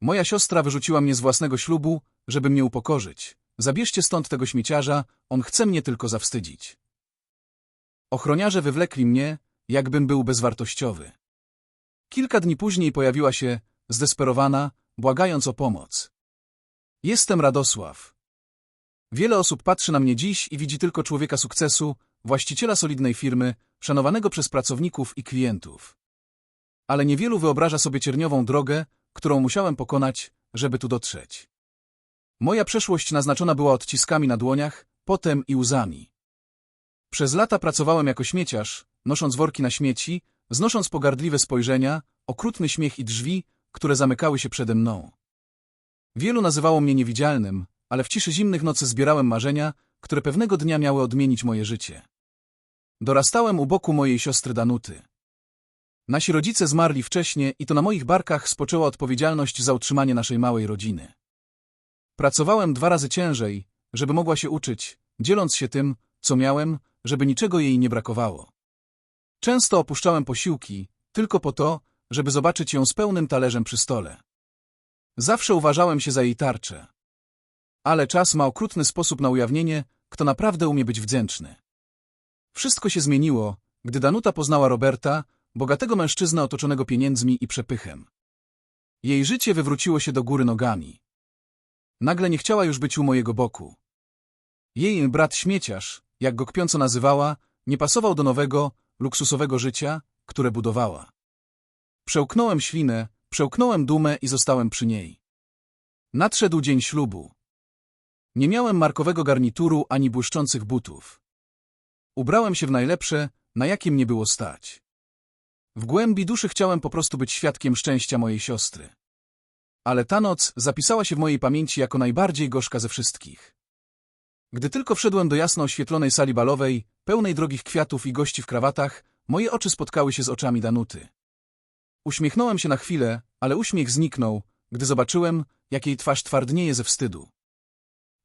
Moja siostra wyrzuciła mnie z własnego ślubu, żeby mnie upokorzyć. Zabierzcie stąd tego śmieciarza, on chce mnie tylko zawstydzić. Ochroniarze wywlekli mnie, jakbym był bezwartościowy. Kilka dni później pojawiła się, zdesperowana, błagając o pomoc. Jestem Radosław. Wiele osób patrzy na mnie dziś i widzi tylko człowieka sukcesu, właściciela solidnej firmy, szanowanego przez pracowników i klientów. Ale niewielu wyobraża sobie cierniową drogę, którą musiałem pokonać, żeby tu dotrzeć. Moja przeszłość naznaczona była odciskami na dłoniach, potem i łzami. Przez lata pracowałem jako śmieciarz, nosząc worki na śmieci, znosząc pogardliwe spojrzenia, okrutny śmiech i drzwi, które zamykały się przede mną. Wielu nazywało mnie niewidzialnym, ale w ciszy zimnych nocy zbierałem marzenia, które pewnego dnia miały odmienić moje życie. Dorastałem u boku mojej siostry Danuty. Nasi rodzice zmarli wcześnie i to na moich barkach spoczęła odpowiedzialność za utrzymanie naszej małej rodziny. Pracowałem dwa razy ciężej, żeby mogła się uczyć, dzieląc się tym, co miałem, żeby niczego jej nie brakowało. Często opuszczałem posiłki, tylko po to, żeby zobaczyć ją z pełnym talerzem przy stole. Zawsze uważałem się za jej tarczę. Ale czas ma okrutny sposób na ujawnienie, kto naprawdę umie być wdzięczny. Wszystko się zmieniło, gdy Danuta poznała Roberta, bogatego mężczyznę otoczonego pieniędzmi i przepychem. Jej życie wywróciło się do góry nogami. Nagle nie chciała już być u mojego boku. Jej brat śmieciarz, jak go kpiąco nazywała, nie pasował do nowego, luksusowego życia, które budowała. Przełknąłem ślinę, przełknąłem dumę i zostałem przy niej. Nadszedł dzień ślubu. Nie miałem markowego garnituru ani błyszczących butów. Ubrałem się w najlepsze, na jakie mnie było stać. W głębi duszy chciałem po prostu być świadkiem szczęścia mojej siostry. Ale ta noc zapisała się w mojej pamięci jako najbardziej gorzka ze wszystkich. Gdy tylko wszedłem do jasno oświetlonej sali balowej, pełnej drogich kwiatów i gości w krawatach, moje oczy spotkały się z oczami Danuty. Uśmiechnąłem się na chwilę, ale uśmiech zniknął, gdy zobaczyłem, jak jej twarz twardnieje ze wstydu.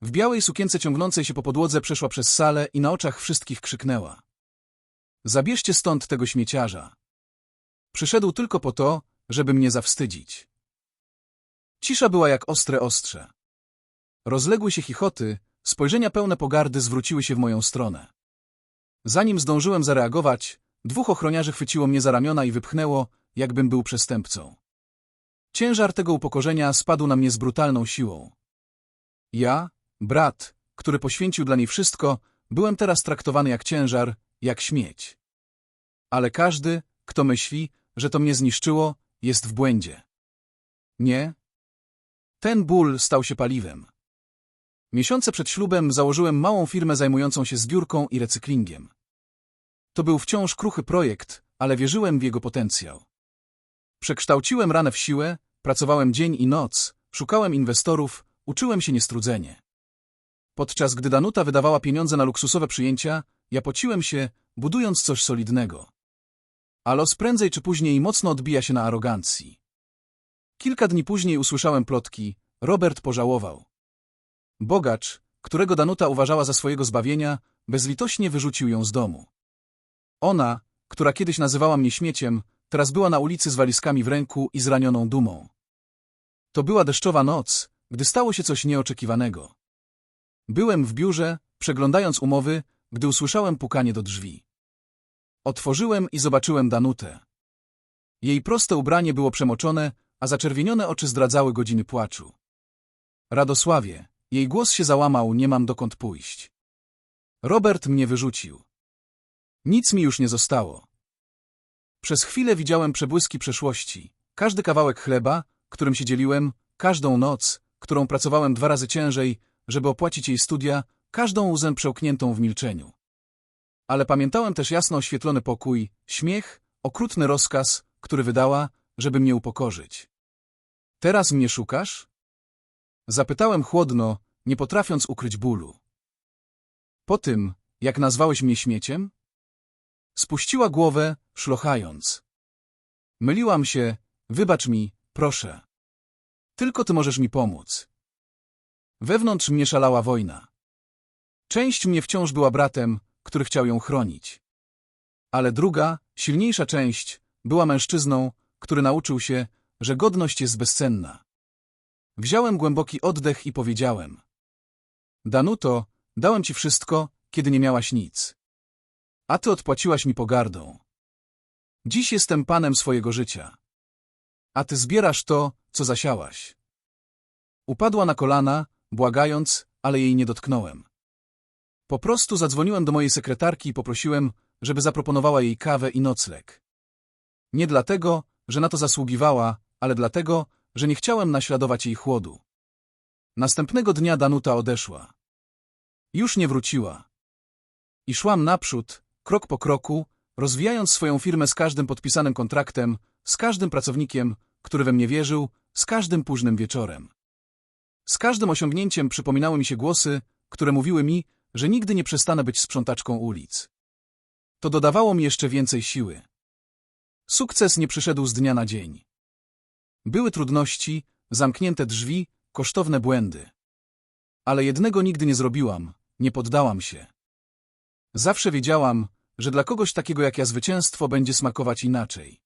W białej sukience ciągnącej się po podłodze przeszła przez salę i na oczach wszystkich krzyknęła. Zabierzcie stąd tego śmieciarza. Przyszedł tylko po to, żeby mnie zawstydzić. Cisza była jak ostre ostrze. Rozległy się chichoty, spojrzenia pełne pogardy zwróciły się w moją stronę. Zanim zdążyłem zareagować, dwóch ochroniarzy chwyciło mnie za ramiona i wypchnęło, jakbym był przestępcą. Ciężar tego upokorzenia spadł na mnie z brutalną siłą. Ja, brat, który poświęcił dla niej wszystko, byłem teraz traktowany jak ciężar, jak śmieć. Ale każdy, kto myśli, że to mnie zniszczyło, jest w błędzie. Nie. Ten ból stał się paliwem. Miesiące przed ślubem założyłem małą firmę zajmującą się zbiórką i recyklingiem. To był wciąż kruchy projekt, ale wierzyłem w jego potencjał. Przekształciłem ranę w siłę, pracowałem dzień i noc, szukałem inwestorów, uczyłem się niestrudzenie. Podczas gdy Danuta wydawała pieniądze na luksusowe przyjęcia, ja pociłem się, budując coś solidnego. A los prędzej czy później mocno odbija się na arogancji. Kilka dni później usłyszałem plotki, Robert pożałował. Bogacz, którego Danuta uważała za swojego zbawienia, bezlitośnie wyrzucił ją z domu. Ona, która kiedyś nazywała mnie śmieciem, teraz była na ulicy z walizkami w ręku i zranioną dumą. To była deszczowa noc, gdy stało się coś nieoczekiwanego. Byłem w biurze, przeglądając umowy, gdy usłyszałem pukanie do drzwi. Otworzyłem i zobaczyłem Danutę. Jej proste ubranie było przemoczone, a zaczerwienione oczy zdradzały godziny płaczu. Radosławie, jej głos się załamał, nie mam dokąd pójść. Robert mnie wyrzucił. Nic mi już nie zostało. Przez chwilę widziałem przebłyski przeszłości. Każdy kawałek chleba, którym się dzieliłem, każdą noc, którą pracowałem dwa razy ciężej, żeby opłacić jej studia, każdą łzę przełkniętą w milczeniu. Ale pamiętałem też jasno oświetlony pokój, śmiech, okrutny rozkaz, który wydała, żeby mnie upokorzyć. Teraz mnie szukasz? Zapytałem chłodno, nie potrafiąc ukryć bólu. Po tym, jak nazwałeś mnie śmieciem? Spuściła głowę, szlochając. Myliłam się, wybacz mi, proszę. Tylko ty możesz mi pomóc. Wewnątrz mnie szalała wojna. Część mnie wciąż była bratem, który chciał ją chronić. Ale druga, silniejsza część była mężczyzną, który nauczył się, że godność jest bezcenna. Wziąłem głęboki oddech i powiedziałem. Danuto, dałem ci wszystko, kiedy nie miałaś nic. A ty odpłaciłaś mi pogardą. Dziś jestem panem swojego życia. A ty zbierasz to, co zasiałaś. Upadła na kolana, błagając, ale jej nie dotknąłem. Po prostu zadzwoniłem do mojej sekretarki i poprosiłem, żeby zaproponowała jej kawę i nocleg. Nie dlatego, że na to zasługiwała, ale dlatego, że nie chciałem naśladować jej chłodu. Następnego dnia Danuta odeszła. Już nie wróciła. I szłam naprzód, krok po kroku, rozwijając swoją firmę z każdym podpisanym kontraktem, z każdym pracownikiem, który we mnie wierzył, z każdym późnym wieczorem. Z każdym osiągnięciem przypominały mi się głosy, które mówiły mi, że nigdy nie przestanę być sprzątaczką ulic. To dodawało mi jeszcze więcej siły. Sukces nie przyszedł z dnia na dzień. Były trudności, zamknięte drzwi, kosztowne błędy. Ale jednego nigdy nie zrobiłam, nie poddałam się. Zawsze wiedziałam, że dla kogoś takiego jak ja zwycięstwo będzie smakować inaczej.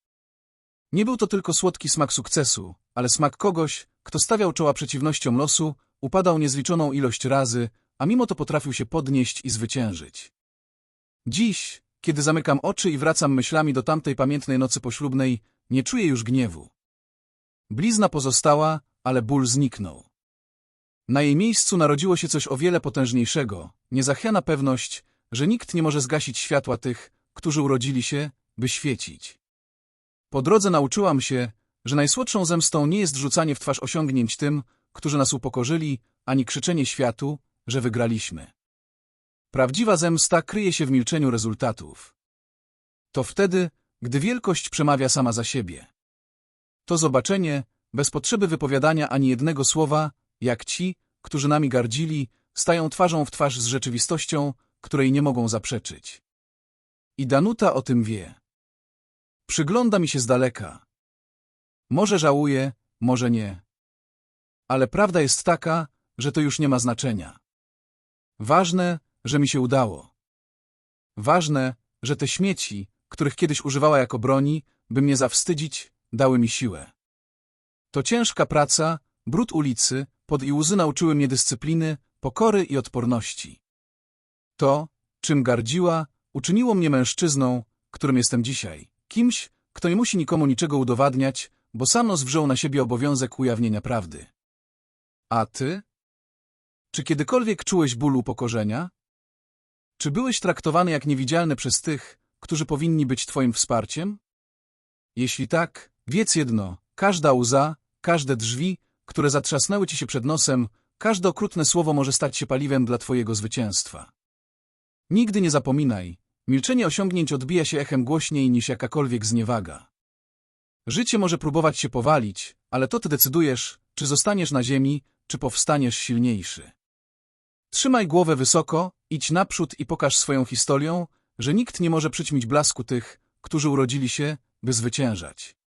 Nie był to tylko słodki smak sukcesu, ale smak kogoś, kto stawiał czoła przeciwnościom losu, upadał niezliczoną ilość razy, a mimo to potrafił się podnieść i zwyciężyć. Dziś, kiedy zamykam oczy i wracam myślami do tamtej pamiętnej nocy poślubnej, nie czuję już gniewu. Blizna pozostała, ale ból zniknął. Na jej miejscu narodziło się coś o wiele potężniejszego, niezachwiana pewność, że nikt nie może zgasić światła tych, którzy urodzili się, by świecić. Po drodze nauczyłam się, że najsłodszą zemstą nie jest rzucanie w twarz osiągnięć tym, którzy nas upokorzyli, ani krzyczenie światu, że wygraliśmy. Prawdziwa zemsta kryje się w milczeniu rezultatów. To wtedy, gdy wielkość przemawia sama za siebie. To zobaczenie, bez potrzeby wypowiadania ani jednego słowa, jak ci, którzy nami gardzili, stają twarzą w twarz z rzeczywistością, której nie mogą zaprzeczyć. I Danuta o tym wie. Przygląda mi się z daleka. Może żałuje, może nie. Ale prawda jest taka, że to już nie ma znaczenia. Ważne, że mi się udało. Ważne, że te śmieci, których kiedyś używała jako broni, by mnie zawstydzić, dały mi siłę. To ciężka praca, brud ulicy, pod i łzy nauczyły mnie dyscypliny, pokory i odporności. To, czym gardziła, uczyniło mnie mężczyzną, którym jestem dzisiaj. Kimś, kto nie musi nikomu niczego udowadniać, bo sam wziął na siebie obowiązek ujawnienia prawdy. A ty? Czy kiedykolwiek czułeś ból upokorzenia? Czy byłeś traktowany jak niewidzialny przez tych, którzy powinni być twoim wsparciem? Jeśli tak, wiedz jedno, każda łza, każde drzwi, które zatrzasnęły ci się przed nosem, każde okrutne słowo może stać się paliwem dla twojego zwycięstwa. Nigdy nie zapominaj, milczenie osiągnięć odbija się echem głośniej niż jakakolwiek zniewaga. Życie może próbować się powalić, ale to ty decydujesz, czy zostaniesz na ziemi, czy powstaniesz silniejszy. Trzymaj głowę wysoko, idź naprzód i pokaż swoją historią, że nikt nie może przyćmić blasku tych, którzy urodzili się, by zwyciężać.